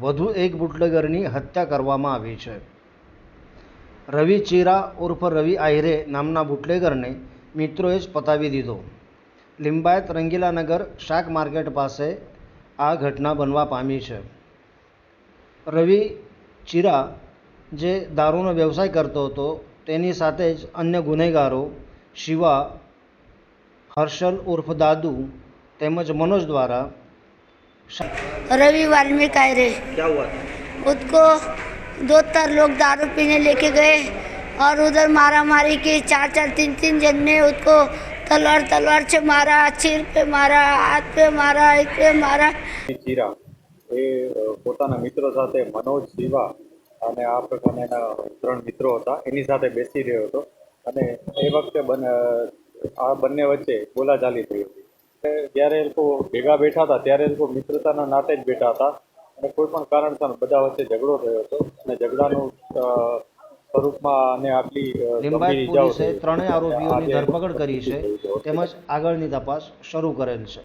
વધુ એક બુટલેગરની હત્યા કરવામાં આવી છે. રવિ ચીરા ઉર્ફ રવિ આહિરે નામના બુટલેગરને મિત્રોએ જ પતાવી દીધો. લિંબાયત રંગીલાનગર શાક માર્કેટ પાસે આ ઘટના બનવા પામી છે. રવિ ચીરા જે દારૂનો વ્યવસાય કરતો હતો, તેની સાથે જ અન્ય ગુનેગારો શિવા હર્ષલ ઉર્ફ દાદુ તેમજ મનોજ દ્વારા रवि वाल्मीकि आयरे क्या हुआ उसको दो चार लोग दारू पीने लेके गए और उधर मारा मारी की चार चार तीन तीन जन ने उसको तलवार तलवार से मारा सिर पे मारा हाथ पे मारा एक पे मारा ચીરા એ અ, પોતાના મિત્રો સાથે મનોજ શિવા અને આ પ્રકારના એના ત્રણ મિત્રો હતા એની સાથે બેસી રહ્યો હતો અને એ વખતે બન અ, આ બંને વચ્ચે બોલાચાલી થઈ હતી. જ્યારે એ લોકો ભેગા બેઠા હતા ત્યારે એ લોકો મિત્રતાના નાતે જ બેઠા હતા. અને કોઈ પણ કારણસર બધા વચ્ચે ઝઘડો થયો હતો. અને ઝઘડાનું સ્વરૂપમાં અને આટલી લિંબાયત પોલીસે ત્રણેય આરોપીઓની ધરપકડ કરી છે. તેમજ આગળની તપાસ શરૂ કરેલ છે.